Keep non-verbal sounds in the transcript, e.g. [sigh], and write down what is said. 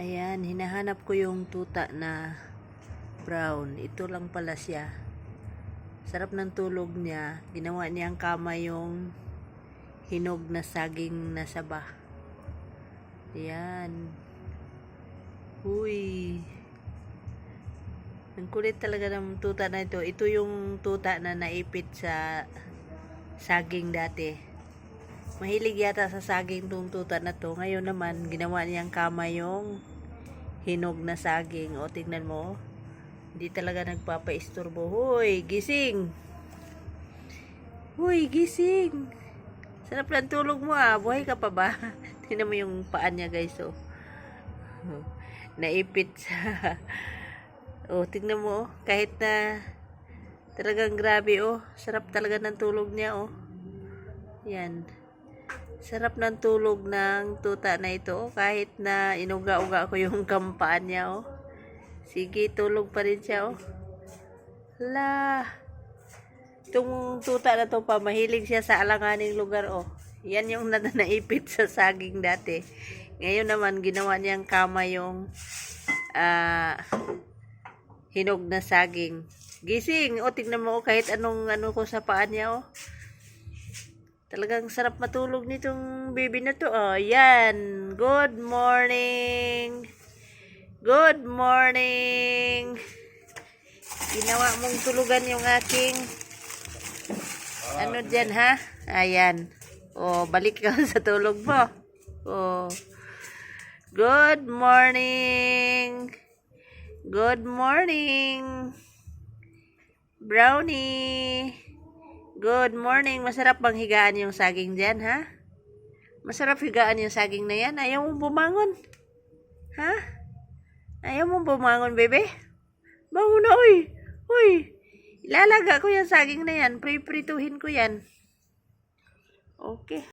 Ayan, hinahanap ko yung tuta na brown. Ito lang pala siya. Sarap ng tulog niya. Ginawa niyang kama yung hinog na saging na saba. Ayan. Uy. Ang kulit talaga ng tuta na ito. Ito yung tuta na naipit sa saging dati. Mahilig yata sa saging tong na to. Ngayon naman, ginawa niyang kama yung hinog na saging. O, tingnan mo. Hindi talaga nagpapaisturbo. Hoy, gising! Hoy, gising! Sarap lang tulog mo ah. Buhay ka pa ba? [laughs] tingnan mo yung paan niya guys oh. [laughs] Naipit sa... [laughs] oh, tingnan mo oh. Kahit na talagang grabe oh. Sarap talaga ng tulog niya oh. Yan. Sarap ng tulog ng tuta na ito. Kahit na inuga-uga ko yung [laughs] kampaan niya, oh. Sige, tulog pa rin siya, oh. La. Itong tuta na to pa, mahilig siya sa alanganing lugar, oh. Yan yung na [laughs] naipit sa saging dati. Ngayon naman, ginawa niyang kama yung ah, hinog na saging. Gising, oh, tignan mo, oh, kahit anong ano ko sa paan niya, oh. Talagang sarap matulog nitong baby na to. Oh, yan. Good morning. Good morning. Ginawa mong tulugan yung aking ano dyan ha? Ayan. Oh, balik ka [laughs] sa tulog mo. Oh. Good morning. Good morning. Brownie. Good morning. Masarap bang higaan yung saging dyan, ha? Masarap higaan yung saging na yan. Ayaw mong bumangon. Ha? Ayaw mong bumangon, bebe? Bangon na, uy. Uy. Ilalaga ko yung saging na yan. Pre-prituhin ko yan. Okay.